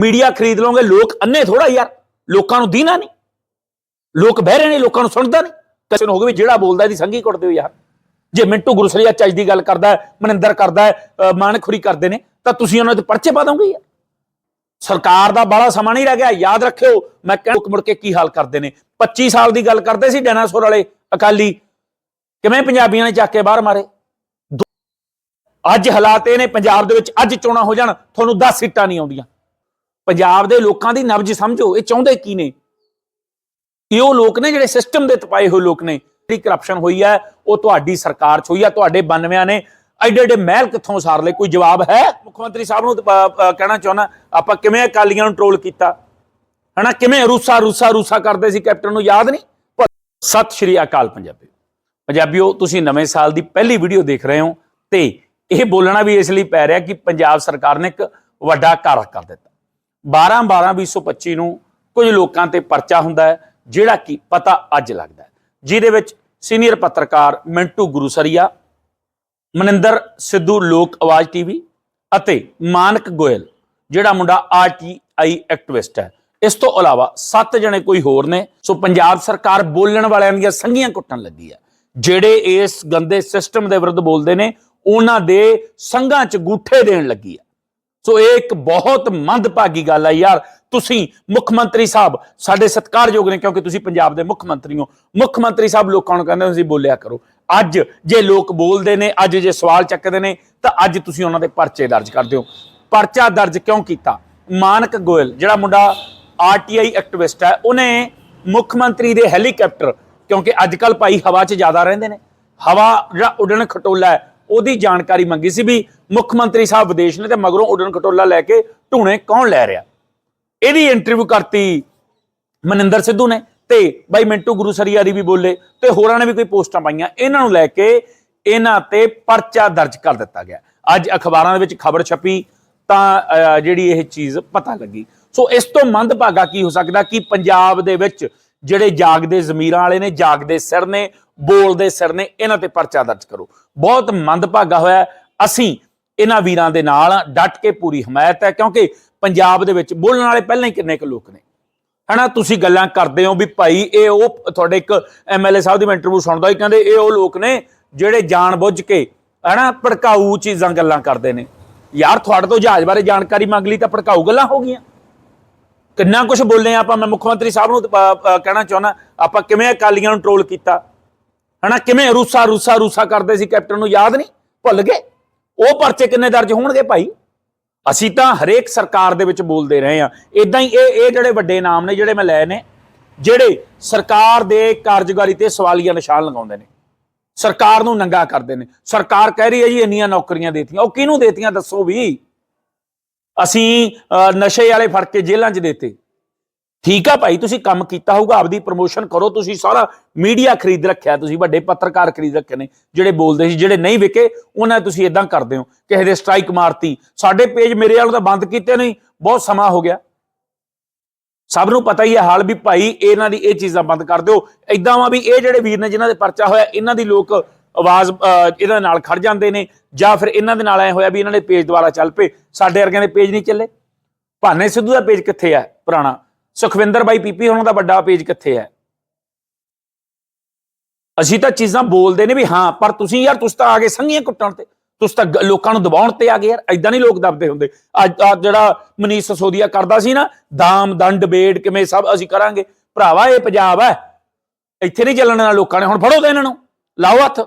Media ਖਰੀਦ ਲਓਗੇ ਲੋਕ ਅੰਨੇ ਥੋੜਾ ਯਾਰ ਲੋਕਾਂ ਨੂੰ ਦੀਨਾ ਨਹੀਂ। ਲੋਕ ਬਹਿ ਰਹੇ ਨੇ ਲੋਕਾਂ ਨੂੰ ਸੁਣਦਾ ਨਹੀਂ। ਕਿਸੇ ਨੂੰ ਹੋਵੇ ਵੀ ਜਿਹੜਾ ਬੋਲਦਾ ਇਹਦੀ ਸੰਗੀ ਕੁੱਟਦੇ ਹੋ ਯਾਰ। ਜੇ ਮਿੰਟੂ ਗੁਰਸਰੀਆ ਚੱਜ ਦੀ ਗੱਲ ਕਰਦਾ ਮਨਿੰਦਰ ਕਰਦਾ ਹੈ, ਅਹ ਮਾਨਖੁਰੀ ਕਰਦੇ ਨੇ ਤਾਂ ਤੁਸੀਂ ਉਹਨਾਂ 'ਤੇ ਪਰਚੇ ਪਾ ਦੋਗੇ ਯਾਰ। ਸਰਕਾਰ ਦਾ ਬੜਾ ਸਮਾਂ ਨਹੀਂ ਰਹਿ ਗਿਆ ਯਾਦ ਰੱਖਿਓ ਮੈਂ ਕਹਿ ਮੁੜ ਕੇ ਕੀ ਹਾਲ ਕਰਦੇ ਨੇ। 25 ਸਾਲ ਦੀ ਗੱਲ ਕਰਦੇ ਸੀ ਡਾਇਨਾਸੌਰ ਵਾਲੇ ਅਕਾਲੀ ਕਿਵੇਂ ਪੰਜਾਬੀਆਂ ਨੇ ਚੱਕ ਕੇ ਬਾਹਰ ਮਾਰੇ? ਦੋ- ਅੱਜ ਹਾਲਾਤ ਇਹ ਨੇ ਪੰਜਾਬ ਦੇ ਵਿੱਚ ਅੱਜ ਚੋਣਾਂ ਹੋ ਜਾਣ ਤੁਹਾਨੂੰ 10 ਸੀਟਾਂ ਨਹੀਂ ਆਉਂਦੀਆਂ। ਪੰਜਾਬ ਦੇ ਲੋਕਾਂ ਦੀ ਨਬਜ ਸਮਝੋ, ਇਹ ਚਾਹੁੰਦੇ ਕੀ ਨੇ? ਇਹ ਉਹ ਲੋਕ ਨੇ ਜਿਹੜੇ ਸਿਸਟਮ ਦੇ ਤਪਾਏ ਹੋਏ ਲੋਕ ਨੇ, ਜਿਹੜੀ ਕਰਪਸ਼ਨ ਹੋਈ ਹੈ, ਉਹ ਤੁਹਾਡੀ ਸਰਕਾਰ 'ਚ ਹੋਈ ਹੈ ਤੁਹਾਡੇ 92 ਨੇ। ਐਡੇ ਐਡੇ ਮਹਿਲ ਕਿੱਥੋਂ ਸਾਰ ਲਏ? ਕੋਈ ਜਵਾਬ ਹੈ? ਮੁੱਖ ਮੰਤਰੀ ਸਾਹਿਬ ਨੂੰ ਕਹਿਣਾ ਚਾਹੁੰਦਾ, ਆਪਾਂ ਕਿਵੇਂ ਅਕਾਲੀਆਂ ਨੂੰ ਟਰੋਲ ਕੀਤਾ? ਹਨਾ, ਕਿਵੇਂ ਰੂਸਾ ਰੂਸਾ ਰੂਸਾ ਕਰਦੇ ਸੀ ਕੈਪਟਨ ਨੂੰ, ਯਾਦ ਨਹੀਂ? ਪਰ ਸਤਿ ਸ਼੍ਰੀ ਅਕਾਲ ਪੰਜਾਬੀ। ਪੰਜਾਬੀਓ, ਤੁਸੀਂ ਨਵੇਂ ਸਾਲ ਦੀ ਪਹਿਲੀ ਵੀਡੀਓ ਦੇਖ ਰਹੇ ਹੋ ਤੇ ਇਹ ਬੋਲਣਾ ਵੀ ਇਸ ਲਈ ਪੈ ਰਿਹਾ ਕਿ ਪੰਜਾਬ ਸਰਕਾਰ ਨੇ ਇੱਕ ਵੱਡਾ ਕਾਰਾ ਕਰ ਦਿੱਤਾ। 12 12 2025 ਨੂੰ ਕੁਝ ਲੋਕਾਂ ਤੇ ਪਰਚਾ ਹੁੰਦਾ ਹੈ, ਜਿਹੜਾ ਕਿ ਪਤਾ ਅੱਜ ਲੱਗਦਾ ਹੈ। ਜਿਹਦੇ ਵਿੱਚ ਸੀਨੀਅਰ ਪੱਤਰਕਾਰ ਮਿੰਟੂ ਗੁਰੂਸਰੀਆ, ਮਨਿੰਦਰ ਸਿੱਧੂ ਲੋਕ ਆਵਾਜ਼ ਟੀਵੀ ਅਤੇ ਮਾਨਕ ਗੋਇਲ, ਜਿਹੜਾ ਮੁੰਡਾ ਆਰਟੀਆਈ ਐਕਟਿਵਿਸਟ ਹੈ। ਇਸ ਤੋਂ ਇਲਾਵਾ ਸੱਤ ਜਣੇ ਕੋਈ ਹੋਰ ਨੇ। ਸੋ ਪੰਜਾਬ ਸਰਕਾਰ ਬੋਲਣ ਵਾਲਿਆਂ ਦੀਆਂ ਸੰਗੀਆਂ ਕੁੱਟਣ ਲੱਗੀ ਹੈ। ਜਿਹੜੇ ਇਸ ਗੰਦੇ ਸਿਸਟਮ ਦੇ ਵਿਰੁੱਧ ਬੋਲਦੇ ਨੇ, ਉਹਨਾਂ ਦੇ ਸੰਘਾਂ 'ਚ ਗੂਠੇ ਦੇਣ ਲੱਗੀ ਹੈ। ਸੋ ਇਹ ਇੱਕ ਬਹੁਤ ਮੰਦਭਾਗੀ ਗੱਲ ਹੈ ਯਾਰ। ਤੁਸੀਂ ਮੁੱਖ ਮੰਤਰੀ ਸਾਹਿਬ, ਸਾਡੇ ਸਤਿਕਾਰਯੋਗ ਨੇ, ਕਿਉਂਕਿ ਤੁਸੀਂ ਪੰਜਾਬ ਦੇ ਮੁੱਖ ਮੰਤਰੀ ਹੋ, ਮੁੱਖ ਮੰਤਰੀ ਸਾਹਿਬ ਲੋਕਾਂ ਨੂੰ ਕਹਿੰਦੇ ਤੁਸੀਂ ਬੋਲਿਆ ਕਰੋ। ਅੱਜ ਜੇ ਲੋਕ ਬੋਲਦੇ ਨੇ, ਅੱਜ ਜੇ ਸਵਾਲ ਚੱਕਦੇ ਨੇ, ਤਾਂ ਅੱਜ ਤੁਸੀਂ ਉਹਨਾਂ ਦੇ ਪਰਚੇ ਦਰਜ ਕਰਦੇ ਹੋ ਪਰਚਾ ਦਰਜ ਕਿਉਂ ਕੀਤਾ? ਮਾਨਕ ਗੋਇਲ, ਜਿਹੜਾ ਮੁੰਡਾ ਆਰਟੀਆਈ ਐਕਟਿਵਿਸਟ ਹੈ, ਉਹਨੇ ਮੁੱਖ ਮੰਤਰੀ ਦੇ ਹੈਲੀਕਾਪਟਰ, ਕਿਉਂਕਿ ਅੱਜ ਕੱਲ ਭਾਈ ਹਵਾ 'ਚ ਜ਼ਿਆਦਾ ਰਹਿੰਦੇ ਨੇ। ਹਵਾ ਜਿਹੜਾ ਉਡਣ ਖਟੋਲਾ ਹੈ ਉਹਦੀ ਜਾਣਕਾਰੀ ਮੰਗੀ ਸੀ ਵੀ ਮੁੱਖ ਮੰਤਰੀ ਸਾਹਿਬ ਵਿਦੇਸ਼ ਨੇ ਤੇ ਮਗਰੋਂ ਉਡਣ ਖਟੋਲਾ ਲੈ ਕੇ ਢੂਣੇ ਕੌਣ ਲੈ ਰਿਹਾ। ਇਹਦੀ ਇੰਟਰਵਿਊ ਕਰਤੀ ਮਨਿੰਦਰ ਸਿੱਧੂ ਨੇ ਤੇ ਬਾਈ ਮਿੰਟੂ ਗੁਰੂਸਰੀਆ ਦੀ ਵੀ ਬੋਲੇ ਤੇ ਹੋਰਾਂ ਨੇ ਵੀ ਕੋਈ ਪੋਸਟਾਂ ਪਾਈਆਂ। ਇਹਨਾਂ ਨੂੰ ਲੈ ਕੇ ਇਹਨਾਂ ਤੇ ਪਰਚਾ ਦਰਜ ਕਰ ਦਿੱਤਾ ਗਿਆ। ਅੱਜ ਅਖਬਾਰਾਂ ਦੇ ਵਿੱਚ ਖਬਰ ਛਪੀ ਤਾਂ ਅਹ, ਜਿਹੜੀ ਇਹ ਚੀਜ਼ ਪਤਾ ਲੱਗੀ। ਸੋ ਇਸ ਤੋਂ ਮੰਦਭਾਗਾ ਕੀ ਹੋ ਸਕਦਾ ਕਿ ਪੰਜਾਬ ਦੇ ਵਿੱਚ ਜਿਹੜੇ ਜਾਗਦੇ ਜ਼ਮੀਰਾਂ ਵਾਲੇ ਨੇ ਜਾਗਦੇ ਸਿਰ ਨੇ ਬੋਲਦੇ ਸਿਰ ਨੇ ਇਹਨਾਂ ਤੇ ਪਰਚਾ ਦਰਜ ਕਰੋ। ਬਹੁਤ ਮੰਦਭਾਗਾ ਹੋਇਆ ਅਸੀਂ ਇਹਨਾਂ ਵੀਰਾਂ ਦੇ ਨਾਲ ਹਾਂ, ਡਟ ਕੇ ਪੂਰੀ ਹਮਾਇਤ ਹੈ ਕਿਉਂਕਿ ਪੰਜਾਬ ਦੇ ਵਿੱਚ ਬੋਲਣ ਵਾਲੇ ਪਹਿਲਾਂ ਹੀ ਕਿੰਨੇ ਕੁ ਲੋਕ ਨੇ। ਹਨਾ ਤੁਸੀਂ ਗੱਲਾਂ ਕਰਦੇ ਹੋ ਵੀ ਭਾਈ ਇਹ ਉਹ ਤੁਹਾਡੇ ਇੱਕ ਐਮਐਲਏ ਸਾਹਿਬ ਦੀ ਮੈਂ ਇੰਟਰਵਿਊ ਸੁਣਦਾ ਹੀ ਕਹਿੰਦੇ ਇਹ ਉਹ ਲੋਕ ਨੇ ਜਿਹੜੇ ਜਾਣ ਬੁੱਝ ਕੇ ਹਨਾ ਭੜਕਾਊ ਚੀਜ਼ਾਂ ਗੱਲਾਂ ਕਰਦੇ ਨੇ। ਯਾਰ ਤੁਹਾਡੇ ਤੋਂ ਜਹਾਜ਼ ਬਾਰੇ ਜਾਣਕਾਰੀ ਮੰਗ ਲਈ ਤਾਂ ਭੜਕਾਊ ਗੱਲਾਂ ਹੋ ਗਈਆਂ। ਕਿੰਨਾ ਕੁਝ ਬੋਲੇ ਆਪਾਂ, ਮੈਂ ਮੁੱਖ ਮੰਤਰੀ ਸਾਹਿਬ ਨੂੰ ਕਹਿਣਾ ਚਾਹੁੰਦਾ, ਆਪਾਂ ਕਿਵੇਂ ਅਕਾਲੀਆਂ ਨੂੰ ਟਰੋਲ ਕੀਤਾ? ਹਨਾ, ਕਿਵੇਂ ਰੂਸਾ ਰੂਸਾ ਰੂਸਾ ਕਰਦੇ ਸੀ ਕੈਪਟਨ ਨੂੰ, ਯਾਦ ਨਹੀਂ? ਭੁੱਲ ਗਏ? ਉਹ ਪਰਚੇ ਕਿੰਨੇ ਦਰਜ ਹੋਣਗੇ ਭਾਈ? ਅਸੀਂ ਤਾਂ ਹਰੇਕ ਸਰਕਾਰ ਦੇ ਵਿੱਚ ਬੋਲਦੇ ਰਹੇ ਆ। ਇਦਾਂ ਹੀ ਇਹ ਇਹ ਜਿਹੜੇ ਵੱਡੇ ਨਾਮ ਨੇ, ਜਿਹੜੇ ਮੈਂ ਲਏ ਨੇ, ਜਿਹੜੇ ਸਰਕਾਰ ਦੇ ਕਾਰਜਕਾਰੀ ਤੇ ਸਵਾਲੀਆ ਨਿਸ਼ਾਨ ਲਗਾਉਂਦੇ ਨੇ, ਸਰਕਾਰ ਨੂੰ ਨੰਗਾ ਕਰਦੇ ਨੇ। ਸਰਕਾਰ ਕਹਿ ਰਹੀ ਹੈ ਜੀ, ਇੰਨੀਆਂ ਨੌਕਰੀਆਂ ਦੇਤੀਆਂ। ਉਹ ਕਿਹਨੂੰ ਦੇਤੀਆਂ ਦੱਸੋ ਵੀ? ਅਸੀਂ ਅਹ, ਨਸ਼ੇ ਵਾਲੇ ਫੜ ਕੇ ਜੇਲ੍ਹਾਂ 'ਚ ਦੇਤੇ। ਠੀਕ ਆ ਭਾਈ ਤੁਸੀਂ ਕੰਮ ਕੀਤਾ ਹੋਊਗਾ ਆਪਦੀ ਪ੍ਰਮੋਸ਼ਨ ਕਰੋ ਤੁਸੀਂ ਸਾਰਾ ਮੀਡੀਆ ਖਰੀਦ ਰੱਖਿਆ ਤੁਸੀਂ ਵੱਡੇ ਪੱਤਰਕਾਰ ਖਰੀਦ ਰੱਖੇ ਨੇ ਜਿਹੜੇ ਬੋਲਦੇ ਸੀ ਜਿਹੜੇ ਨਹੀਂ ਵਿਕੇ ਉਹਨਾਂ ਨੂੰ ਤੁਸੀਂ ਇਦਾਂ ਕਰਦੇ ਹੋ ਕਿਸੇ ਦੇ ਸਟ੍ਰਾਈਕ ਮਾਰਤੀ। ਸਾਡੇ ਪੇਜ ਮੇਰੇ ਵੱਲੋਂ ਤਾਂ ਬੰਦ ਕੀਤੇ ਨਹੀਂ ਬਹੁਤ ਸਮਾਂ ਹੋ ਗਿਆ। ਸਭ ਨੂੰ ਪਤਾ ਹੀ ਹੈ ਹਾਲ ਵੀ ਭਾਈ ਇਹਨਾਂ ਦੀ ਇਹ ਚੀਜ਼ਾਂ ਬੰਦ ਕਰ ਦਿਓ। ਇਦਾਂ ਵਾ ਵੀ ਇਹ ਜਿਹੜੇ ਵੀਰ ਨੇ ਜਿਨ੍ਹਾਂ ਦੇ ਪਰਚਾ ਹੋਇਆ ਇਹਨਾਂ ਦੀ ਲੋਕ ਆਵਾਜ਼ ਅਹ, ਇਹਦੇ ਨਾਲ ਖੜ ਜਾਂਦੇ ਨੇ ਜਾਂ ਫਿਰ ਇਹਨਾਂ ਦੇ ਨਾਲ ਐ ਹੋਇਆ ਵੀ ਇਹਨਾਂ ਦੇ ਪੇਜ ਦੁਆਰਾ ਚੱਲ ਪਏ ਸਾਡੇ ਵਰਗਿਆਂ ਦੇ ਪੇਜ ਨਹੀਂ ਚੱਲੇ। ਭਾਨੇ ਸਿੱਧੂ ਦਾ ਪੇਜ ਕਿੱਥੇ ਹੈ ਪੁਰਾਣਾ? ਸੁਖਵਿੰਦਰ ਬਾਈ ਪੀਪੀ ਹੋਣਾ ਦਾ ਵੱਡਾ ਪੇਜ ਕਿੱਥੇ ਹੈ? ਅਸੀਂ ਤਾਂ ਚੀਜ਼ਾਂ ਬੋਲਦੇ ਨੇ ਵੀ ਹਾਂ ਪਰ ਤੁਸੀਂ ਯਾਰ ਤੁਸੀਂ ਤਾਂ ਆ ਗਏ ਸੰਗੀਆਂ ਕੁੱਟਣ ਤੇ। ਤੁਸੀਂ ਤਾਂ ਗ- ਲੋਕਾਂ ਨੂੰ ਦਬਾਉਣ ਤੇ ਆ ਗਏ ਯਾਰ ਐਦਾਂ ਨਹੀਂ ਲੋਕ ਦਬਦੇ ਹੁੰਦੇ। ਅੱਜ ਜਿਹੜਾ ਮਨੀਸ਼ ਸਸੋਦੀਆ ਕਰਦਾ ਸੀ ਨਾ ਦਾਮ ਦੰਡ ਬੇੜ ਕਿਵੇਂ ਸਭ ਅਸੀਂ ਕਰਾਂਗੇ। ਭਰਾਵਾ ਇਹ ਪੰਜਾਬ ਹੈ। ਇੱਥੇ ਨਹੀਂ ਚੱਲਣ ਨਾਲ ਲੋਕਾਂ ਨੇ ਹੁਣ ਫੜੋ ਤੇ ਇਹਨਾਂ ਨੂੰ। ਲਾਓ ਹੱਥ।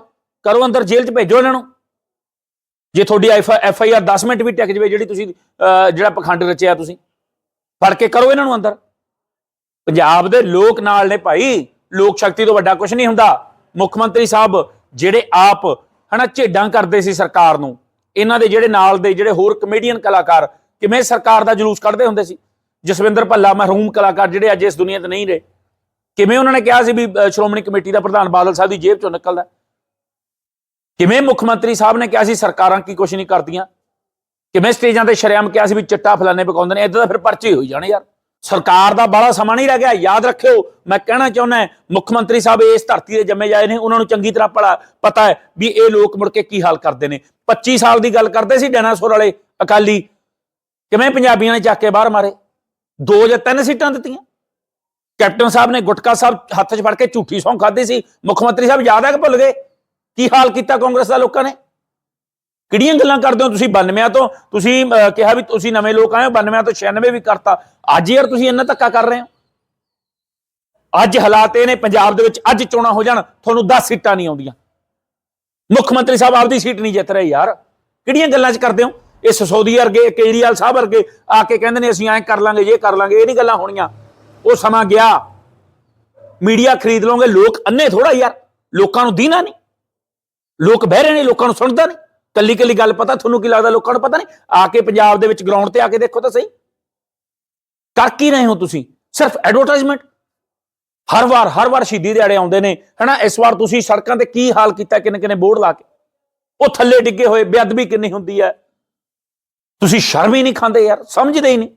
ਕਰੋ ਅੰਦਰ ਜੇਲ੍ਹ 'ਚ ਭੇਜੋ ਇਹਨਾਂ ਨੂੰ। ਜੇ ਤੁਹਾਡੀ ਐਫ ਆਈ ਆਰ 10 ਮਿੰਟ ਵੀ ਟਿਕ ਜਵੇ, ਜਿਹੜੀ ਤੁਸੀਂ ਜਿਹੜਾ ਪਖੰਡ ਰਚਿਆ ਤੁਸੀਂ, ਫੜ ਕੇ ਕਰੋ ਇਹਨਾਂ ਨੂੰ ਅੰਦਰ। ਪੰਜਾਬ ਦੇ ਲੋਕ ਨਾਲ ਨੇ ਭਾਈ। ਲੋਕ ਸ਼ਕਤੀ ਤੋਂ ਵੱਡਾ ਕੁਝ ਨਹੀਂ ਹੁੰਦਾ। ਮੁੱਖ ਮੰਤਰੀ ਸਾਹਿਬ ਜਿਹੜੇ ਆਪ, ਹਨਾ, ਝੇਡਾਂ ਕਰਦੇ ਸੀ ਸਰਕਾਰ ਨੂੰ। ਇਹਨਾਂ ਦੇ ਜਿਹੜੇ ਨਾਲ ਦੇ ਜਿਹੜੇ ਹੋਰ ਕਮੇਡੀਅਨ ਕਲਾਕਾਰ, ਕਿਵੇਂ ਸਰਕਾਰ ਦਾ ਜਲੂਸ ਕੱਢਦੇ ਹੁੰਦੇ ਸੀ? ਜਸਵਿੰਦਰ ਭੱਲਾ ਮਹਿਰੂਮ ਕਲਾਕਾਰ ਜਿਹੜੇ ਅੱਜ ਇਸ ਦੁਨੀਆ ਤੇ ਨਹੀਂ ਰਹੇ। ਕਿਵੇਂ ਉਹਨਾਂ ਨੇ ਕਿਹਾ ਸੀ ਵੀ ਸ਼੍ਰੋਮਣੀ ਕਮੇਟੀ ਦਾ ਪ੍ਰਧਾਨ ਬਾਦਲ ਸਾਹਿਬ ਦੀ ਜੇਬ ਚੋਂ ਨਿਕਲਦਾ ਕਿਵੇਂ ਮੁੱਖ ਮੰਤਰੀ ਸਾਹਿਬ ਨੇ ਕਿਹਾ ਸੀ, ਸਰਕਾਰਾਂ ਕੀ ਕੁਝ ਨਹੀਂ ਕਰਦੀਆਂ? ਕਿਵੇਂ ਸਟੇਜਾਂ ਤੇ ਸ਼ਰੇਆਮ ਕਿਹਾ ਸੀ ਵੀ ਚਿੱਟਾ ਫਲਾਣੇ ਪਕਾਉਂਦੇ ਨੇ ਇਦਾਂ ਤਾਂ ਫਿਰ ਪਰਚੇ ਹੋਈ ਜਾਣੇ ਯਾਰ। ਸਰਕਾਰ ਦਾ ਬੜਾ ਸਮਾਂ ਨਹੀਂ ਰਹਿ ਗਿਆ, ਯਾਦ ਰੱਖਿਓ, ਮੈਂ ਕਹਿਣਾ ਚਾਹੁੰਦਾ ਮੁੱਖ ਮੰਤਰੀ ਸਾਹਿਬ ਇਸ ਧਰਤੀ ਦੇ ਜੰਮੇ ਜਾਏ ਨੇ, ਉਹਨਾਂ ਨੂੰ ਚੰਗੀ ਤਰ੍ਹਾਂ ਪੜਾ, ਪਤਾ ਹੈ ਵੀ ਇਹ ਲੋਕ ਮੁੜ ਕੇ ਕੀ ਹਾਲ ਕਰਦੇ ਨੇ। 25 ਸਾਲ ਦੀ ਗੱਲ ਕਰਦੇ ਸੀ ਡਾਇਨਾਸੌਰ ਵਾਲੇ, ਅਕਾਲੀ, ਕਿਵੇਂ ਪੰਜਾਬੀਆਂ ਨੇ ਚੱਕ ਕੇ ਬਾਹਰ ਮਾਰੇ? ਦੋ ਜਾਂ ਤਿੰਨ ਸੀਟਾਂ ਦਿੱਤੀਆਂ। ਕੈਪਟਨ ਸਾਹਿਬ ਨੇ ਗੁਟਕਾ ਸਾਹਿਬ ਹੱਥ 'ਚ ਫੜ ਕੇ ਝੂਠੀ ਸੌਂ ਖਾਦੀ ਸੀ। ਮੁੱਖ ਮੰਤਰੀ ਸਾਹਿਬ ਯਾਦ ਹੈ ਕਿ ਭੁੱਲ ਗਏ? ਕੀ ਹਾਲ ਕੀਤਾ ਕਾਂਗਰਸ ਦਾ ਲੋਕਾਂ ਨੇ? ਕਿਹੜੀਆਂ ਗੱਲਾਂ ਕਰਦੇ ਹੋ ਤੁਸੀਂ 92 ਤੋਂ? ਤੁਸੀਂ ਕਿਹਾ ਵੀ ਤੁਸੀਂ ਨਵੇਂ ਲੋਕ ਆਏ ਹੋ 92 ਤੋਂ 96 ਵੀ ਕਰਤਾ। ਅੱਜ ਯਾਰ ਤੁਸੀਂ ਇੰਨਾ ਧੱਕਾ ਕਰ ਰਹੇ ਹੋ। ਅੱਜ ਹਾਲਾਤ ਇਹ ਨੇ ਪੰਜਾਬ ਦੇ ਵਿੱਚ ਅੱਜ ਚੋਣਾਂ ਹੋ ਜਾਣ, ਤੁਹਾਨੂੰ 10 ਸੀਟਾਂ ਨਹੀਂ ਆਉਂਦੀਆਂ। ਮੁੱਖ ਮੰਤਰੀ ਸਾਹਿਬ ਆਪਦੀ ਸੀਟ ਨਹੀਂ ਜਿੱਤ ਰਹੇ ਯਾਰ। ਕਿਹੜੀਆਂ ਗੱਲਾਂ 'ਚ ਕਰਦੇ ਹੋ? ਇਹ ਸਸੋਦੀ ਵਰਗੇ ਕੇਜਰੀਵਾਲ ਸਾਹਿਬ ਵਰਗੇ ਆ ਕੇ ਕਹਿੰਦੇ ਨੇ, ਅਸੀਂ ਐਂ ਕਰ ਲਾਂਗੇ ਇਹ ਕਰ ਲਾਂਗੇ, ਇਹ ਨਹੀਂ ਗੱਲਾਂ ਹੋਣੀਆਂ। ਉਹ ਸਮਾਂ ਗਿਆ। ਮੀਡੀਆ ਖਰੀਦ ਲਓਗੇ, ਲੋਕ ਅੰਨੇ ਥੋੜਾ ਯਾਰ। ਲੋਕਾਂ ਨੂੰ ਦੀਨਾ ਨਹੀਂ। ਲੋਕ ਬਹਿ ਰਹੇ ਨੇ, ਲੋਕਾਂ ਨੂੰ ਸੁਣਦਾ ਨਹੀਂ। ਕੱਲੀ ਕੱਲੀ ਗੱਲ ਪਤਾ, ਤੁਹਾਨੂੰ ਕੀ ਲੱਗਦਾ ਲੋਕਾਂ ਨੂੰ ਪਤਾ ਨਹੀਂ? ਆ ਕੇ ਪੰਜਾਬ ਦੇ ਵਿੱਚ ਗਰਾਊਂਡ ਤੇ ਆ ਕੇ ਦੇਖੋ ਤਾਂ ਸਹੀ। ਕਰ ਕੀ ਰਹੇ ਹੋ ਤੁਸੀਂ? ਸਿਰਫ ਐਡਵਰਟਾਈਜ਼ਮੈਂਟ ਹਰ ਵਾਰ ਹਰ ਵਾਰ ਸ਼ਹੀਦੀ ਦਿਹਾੜੇ ਆਉਂਦੇ ਨੇ, ਹਨਾ? ਇਸ ਵਾਰ ਤੁਸੀਂ ਸੜਕਾਂ ਤੇ ਕੀ ਹਾਲ ਕੀਤਾ, ਕਿੰਨੇ ਕਿੰਨੇ ਬੋਰਡ ਲਾ ਕੇ? ਉਹ ਥੱਲੇ ਡਿੱਗੇ ਹੋਏ, ਬੇਅਦਬੀ ਕਿੰਨੀ ਹੁੰਦੀ ਹੈ? ਤੁਸੀਂ ਸ਼ਰਮ ਹੀ ਨਹੀਂ ਖਾਂਦੇ ਯਾਰ, ਸਮਝਦੇ ਹੀ ਨਹੀਂ।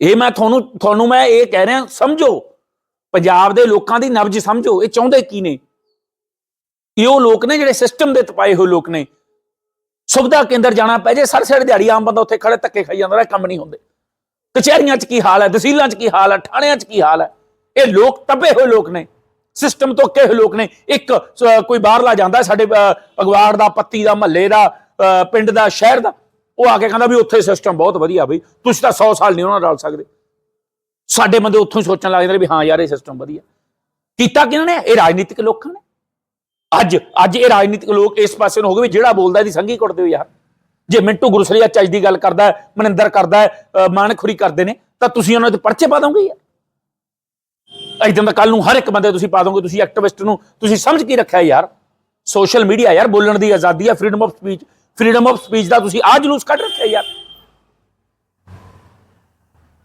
ਇਹ ਮੈਂ ਤੁਹਾਨੂੰ ਤੁਹਾਨੂੰ ਮੈਂ ਇਹ ਕਹਿ ਰਿਹਾ, ਸਮਝੋ। ਪੰਜਾਬ ਦੇ ਲੋਕਾਂ ਦੀ ਨਬਜ ਸਮਝੋ, ਇਹ ਚਾਹੁੰਦੇ ਕੀ ਨੇ? ਇਹ ਉਹ ਲੋਕ ਨੇ ਜਿਹੜੇ ਸਿਸਟਮ ਦੇ ਤਪਾਏ ਹੋਏ ਲੋਕ ਨੇ। ਸੁਵਿਧਾ ਕੇਂਦਰ ਜਾਣਾ ਪੈ ਜੇ ਸਰ ਸੜ ਦਿਹਾੜੀ ਆਮ ਬੰਦਾ ਉੱਥੇ ਖੜੇ ਧੱਕੇ ਖਾਈ ਜਾਂਦਾ ਰਿਹਾ ਕੰਮ ਨਹੀਂ ਹੁੰਦੇ। ਕਚਹਿਰੀਆਂ 'ਚ ਕੀ ਹਾਲ ਹੈ, ਤਹਿਸੀਲਾਂ 'ਚ ਕੀ ਹਾਲ ਹੈ, ਥਾਣਿਆਂ 'ਚ ਕੀ ਹਾਲ ਹੈ? ਇਹ ਲੋਕ ਤਪੇ ਹੋਏ ਲੋਕ ਨੇ ਸਿਸਟਮ ਤੋਂ ਅੱਕੇ ਹੋਏ ਲੋਕ ਨੇ। ਇੱਕ ਕੋਈ ਬਾਹਰਲਾ ਜਾਂਦਾ, ਸਾਡੇ ਅਗਵਾੜ ਦਾ, ਪੱਤੀ ਦਾ, ਮਹੱਲੇ ਦਾ ਪਿੰਡ ਦਾ, ਸ਼ਹਿਰ ਦਾ, ਉਹ ਆ ਕੇ ਕਹਿੰਦਾ ਵੀ ਉੱਥੇ ਸਿਸਟਮ ਬਹੁਤ ਵਧੀਆ ਬਈ, ਤੁਸੀਂ ਤਾਂ 100 ਸਾਲ ਨਹੀਂ ਉਹਨਾਂ ਨਾਲ ਸਕਦੇ। ਸਾਡੇ ਬੰਦੇ ਉੱਥੋਂ ਹੀ ਸੋਚਣ ਲੱਗ ਜਾਂਦੇ ਵੀ ਹਾਂ ਯਾਰ, ਇਹ ਸਿਸਟਮ ਵਧੀਆ। ਕੀਤਾ ਕਿਹਨਾਂ ਨੇ? ਇਹ ਰਾਜਨੀਤਿਕ ਲੋਕਾਂ ਨੇ। ਅੱਜ ਅੱਜ ਇਹ ਰਾਜਨੀਤਿਕ ਲੋਕ ਇਸ ਪਾਸੇ ਨੂੰ ਹੋ ਗਏ ਵੀ ਜਿਹੜਾ ਬੋਲਦਾ ਇਹਦੀ ਸੰਗੀ ਕੁੱਟਦੇ ਹੋ ਯਾਰ ਜੇ ਮਿੰਟੂ ਗੁਰਸਰੀਆ ਚੱਜ ਦੀ ਗੱਲ ਕਰਦਾ ਮਨਿੰਦਰ ਕਰਦਾ ਮਾਨਖੁਰੀ ਕਰਦੇ ਨੇ, ਤਾਂ ਤੁਸੀਂ ਉਹਨਾਂ ਦੇ ਪਰਚੇ ਪਾ ਦੋਗੇ ਯਾਰ ਇਦਾਂ ਦਾ ਕੱਲ ਨੂੰ ਹਰ ਇੱਕ ਬੰਦੇ ਤੁਸੀਂ ਪਾ ਦੋਗੇ, ਤੁਸੀਂ ਐਕਟਿਵਿਸਟ ਨੂੰ, ਤੁਸੀਂ ਸਮਝ ਕੀ ਰੱਖਿਆ ਯਾਰ? ਸੋਸ਼ਲ ਮੀਡੀਆ ਯਾਰ, ਬੋਲਣ ਦੀ ਆਜ਼ਾਦੀ ਆ, freedom of speech, freedom of speech ਦਾ ਤੁਸੀਂ ਆਹ ਜਲੂਸ ਕੱਢ ਰੱਖਿਆ ਯਾਰ।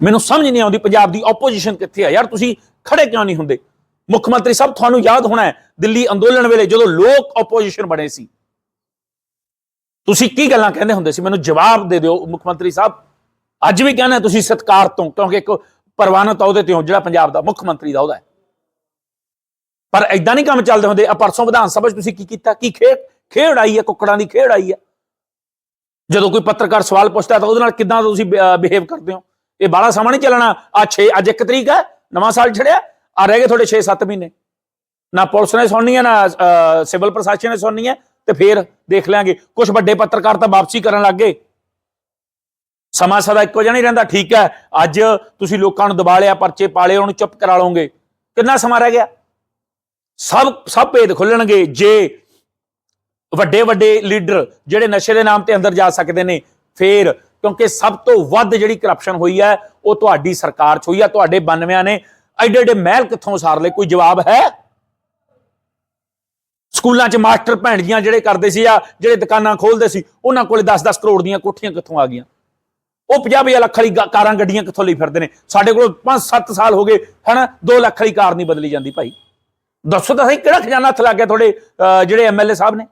ਮੈਨੂੰ ਸਮਝ ਨਹੀਂ ਆਉਂਦੀ ਪੰਜਾਬ ਦੀ ਆਪੋਜੀਸ਼ਨ ਕਿੱਥੇ ਆ। ਯਾਰ ਤੁਸੀਂ ਖੜੇ ਕਿਉਂ ਨਹੀਂ ਹੁੰਦੇ? ਮੁੱਖ ਮੰਤਰੀ ਸਾਹਿਬ, ਤੁਹਾਨੂੰ ਯਾਦ ਹੋਣਾ ਹੈ, ਦਿੱਲੀ ਅੰਦੋਲਨ ਵੇਲੇ ਜਦੋਂ ਲੋਕ ਆਪੋਜੀਸ਼ਨ ਬਣੇ ਸੀ। ਤੁਸੀਂ ਕੀ ਗੱਲਾਂ ਕਹਿੰਦੇ ਹੁੰਦੇ ਸੀ? ਮੈਨੂੰ ਜਵਾਬ ਦੇ ਦਿਓ ਮੁੱਖ ਮੰਤਰੀ ਸਾਹਿਬ। ਅੱਜ ਵੀ ਕਹਿੰਦਾ ਤੁਸੀਂ ਸਤਕਾਰ ਤੋਂ, ਕਿਉਂਕਿ ਇੱਕ ਪ੍ਰਵਾਨਤ ਅਹੁਦੇ ਤੇ ਹੋ ਜਿਹੜਾ ਪੰਜਾਬ ਦਾ ਮੁੱਖ ਮੰਤਰੀ ਦਾ ਉਹਦਾ ਹੈ। ਪਰ ਐਦਾਂ ਨਹੀਂ ਕੰਮ ਚੱਲਦੇ ਹੁੰਦੇ। ਆ ਪਰਸੋਂ ਵਿਧਾਨ ਸਭਾ 'ਚ ਤੁਸੀਂ ਕੀ ਕੀਤਾ? ਕੀ ਖੇਡ ਖੇਡ ਆਈ ਹੈ ਕੁੱਕੜਾਂ ਦੀ ਖੇਡ ਆਈ ਹੈ ਜਦੋਂ ਕੋਈ ਪੱਤਰਕਾਰ ਸਵਾਲ ਪੁੱਛਦਾ ਤਾਂ ਉਹਦੇ ਨਾਲ ਕਿੱਦਾਂ ਤੁਸੀਂ ਬਿਹੇਵ ਕਰਦੇ ਹੋ? ਇਹ ਬਾਲਾ ਸਮਾਂ ਨਹੀਂ ਚੱਲਣਾ। ਆ 6 ਅੱਜ ਇੱਕ ਤਰੀਕ ਹੈ, ਨਵਾਂ ਸਾਲ ਛੜਿਆ ਆ ਰਹਿ ਗਏ ਤੁਹਾਡੇ 6-7 ਮਹੀਨੇ। ਨਾ ਪੁਲਿਸ ਨੇ ਸੁਣਨੀ ਹੈ ਨਾ ਅਹ, ਸਿਵਲ ਪ੍ਰਸ਼ਾਸਨ ਨੇ ਸੁਣਨੀ ਹੈ ਤੇ ਫੇਰ ਦੇਖ ਲਾਂਗੇ ਕੁਝ ਵੱਡੇ ਪੱਤਰਕਾਰ ਤਾਂ ਵਾਪਸੀ ਕਰਨ ਲੱਗ ਗਏ। ਸਮਾਂ ਸਦਾ ਇੱਕੋ ਜਿਹਾ ਨਹੀਂ ਰਹਿੰਦਾ ਠੀਕ ਹੈ। ਅੱਜ ਤੁਸੀਂ ਲੋਕਾਂ ਨੂੰ ਦਬਾ ਲਿਆ ਪਰਚੇ ਪਾਲੇ ਉਹਨੂੰ ਚੁੱਪ ਕਰਾ ਲਓਗੇ। ਕਿੰਨਾ ਸਮਾਂ ਰਹਿ ਗਿਆ? ਸਭ ਸਭ ਭੇਦ ਖੁੱਲਣਗੇ ਜੇ ਵੱਡੇ ਵੱਡੇ ਲੀਡਰ ਜਿਹੜੇ ਨਸ਼ੇ ਦੇ ਨਾਮ ਤੇ ਅੰਦਰ ਜਾ ਸਕਦੇ ਨੇ ਫੇਰ ਕਿਉਂਕਿ ਸਭ ਤੋਂ ਵੱਧ ਜਿਹੜੀ ਕਰਪਸ਼ਨ ਹੋਈ ਹੈ ਉਹ ਤੁਹਾਡੀ ਸਰਕਾਰ 'ਚ ਹੋਈ ਹੈ ਤੁਹਾਡੇ 92 ਨੇ। ਐਡੇ ਐਡੇ ਮਹਿਲ ਕਿੱਥੋਂ ਸਾਰ ਲਏ? ਕੋਈ ਜਵਾਬ ਹੈ? ਸਕੂਲਾਂ 'ਚ ਮਾਸਟਰ ਭੈਣ ਜੀਆਂ ਜਿਹੜੇ ਕਰਦੇ ਸੀ ਆ ਜਿਹੜੇ ਦੁਕਾਨਾਂ ਖੋਲਦੇ ਸੀ ਉਹਨਾਂ ਕੋਲੇ 10-10 ਕਰੋੜ ਦੀਆਂ ਕੋਠੀਆਂ ਕਿੱਥੋਂ ਆ ਗਈਆਂ? ਉਹ 50 ਲੱਖ ਵਾਲੀ ਗਾ- ਕਾਰਾਂ ਗੱਡੀਆਂ ਕਿੱਥੋਂ ਲਈ ਫਿਰਦੇ ਨੇ? ਸਾਡੇ ਕੋਲ 5-7 ਸਾਲ ਹੋ ਗਏ ਹਨਾ? 2 ਲੱਖ ਵਾਲੀ ਕਾਰ ਨਹੀਂ ਬਦਲੀ ਜਾਂਦੀ ਭਾਈ। ਦੱਸੋ ਤਾਂ ਸਹੀ ਕਿਹੜਾ ਖਜ਼ਾਨਾ ਹੱਥ ਲੱਗ ਗਿਆ ਤੁਹਾਡੇ ਅਹ, ਜਿਹੜੇ ਐਮਐਲਏ ਸਾਹਿਬ ਨੇ?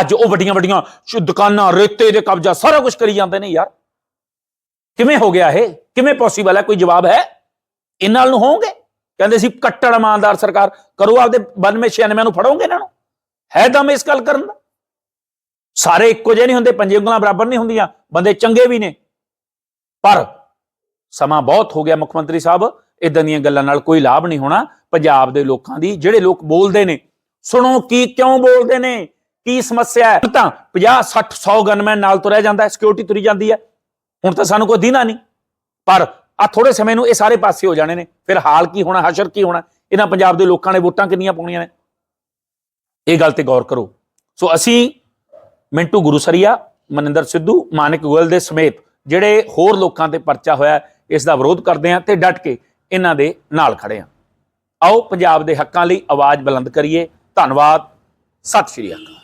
ਅੱਜ ਉਹ ਵੱਡੀਆਂ ਵੱਡੀਆਂ ਦੁਕਾਨਾਂ ਰੇਤੇ ਦੇ ਕਬਜ਼ਾ ਸਾਰਾ ਕੁਝ ਕਰੀ ਜਾਂਦੇ ਨੇ ਯਾਰ। ਕਿਵੇਂ ਹੋ ਗਿਆ ਇਹ? ਕਿਵੇਂ ਪੋਸੀਬਲ ਹੈ? ਕੋਈ ਜਵਾਬ ਹੈ? ਇਹਨਾਂ ਨਾਲ ਨੂੰ ਹੋਣਗੇ ਕਹਿੰਦੇ ਸੀ, ਕੱਟੜ ਇਮਾਨਦਾਰ ਸਰਕਾਰ, ਕਰੋ ਆਪਦੇ 92 96 ਨੂੰ ਫੜੋਗੇ ਇਹਨਾਂ ਨੂੰ? ਹੈ ਦਮ ਇਸ ਗੱਲ ਕਰਨ ਦਾ? ਸਾਰੇ ਇੱਕੋ ਜਿਹੇ ਨਹੀਂ ਹੁੰਦੇ ਪੰਜੇ ਉਂਗਲਾਂ ਬਰਾਬਰ ਨਹੀਂ ਹੁੰਦੀਆਂ, ਬੰਦੇ ਚੰਗੇ ਵੀ ਨੇ। ਪਰ ਸਮਾਂ ਬਹੁਤ ਹੋ ਗਿਆ ਮੁੱਖ ਮੰਤਰੀ ਸਾਹਿਬ ਇਦਾਂ ਦੀਆਂ ਗੱਲਾਂ ਨਾਲ ਕੋਈ ਲਾਭ ਨਹੀਂ ਹੋਣਾ, ਪੰਜਾਬ ਦੇ ਲੋਕਾਂ ਦੀ, ਜਿਹੜੇ ਲੋਕ ਬੋਲਦੇ ਨੇ। ਸੁਣੋ ਕੀ ਕਿਉਂ ਬੋਲਦੇ ਨੇ? ਕੀ ਸਮੱਸਿਆ ਹੈ? ਤਾਂ 50 60 100 ਗਨਮੈਨ ਨਾਲ ਤੁਰਿਆ ਜਾਂਦਾ ਹੈ ਸਿਕਿਉਰਿਟੀ ਤੁਰੀ ਜਾਂਦੀ ਹੈ। ਹੁਣ ਤਾਂ ਸਾਨੂੰ ਕੋਈ ਦੀਨਾ ਨਹੀਂ। ਪਰ ਆ ਥੋੜੇ ਸਮੇਂ ਨੂੰ ਇਹ ਸਾਰੇ ਪਾਸੇ ਹੋ ਜਾਣੇ ਨੇ। ਫਿਰ ਹਾਲ ਕੀ ਹੋਣਾ, ਹਸ਼ਰ ਕੀ ਹੋਣਾ? ਇਹਨਾਂ ਪੰਜਾਬ ਦੇ ਲੋਕਾਂ ਨੇ ਵੋਟਾਂ ਕਿੰਨੀਆਂ ਪਾਉਣੀਆਂ ਨੇ? ਇਹ ਗੱਲ ਤੇ ਗੌਰ ਕਰੋ। ਸੋ ਅਸੀਂ ਮਿੰਟੂ ਗੁਰੂਸਰੀਆ, ਮਨਿੰਦਰ ਸਿੱਧੂ, ਮਾਨਿਕ ਗੋਇਲ ਦੇ ਸਮੇਤ ਜਿਹੜੇ ਹੋਰ ਲੋਕਾਂ ਤੇ ਪਰਚਾ ਹੋਇਆ, ਇਸ ਦਾ ਵਿਰੋਧ ਕਰਦੇ ਹਾਂ ਤੇ ਡਟ ਕੇ ਇਹਨਾਂ ਦੇ ਨਾਲ ਖੜੇ ਹਾਂ। ਆਓ ਪੰਜਾਬ ਦੇ ਹੱਕਾਂ ਲਈ ਆਵਾਜ਼ ਬੁਲੰਦ ਕਰੀਏ। ਧੰਨਵਾਦ। ਸਤਿ ਸ਼੍ਰੀ ਅਕਾਲ।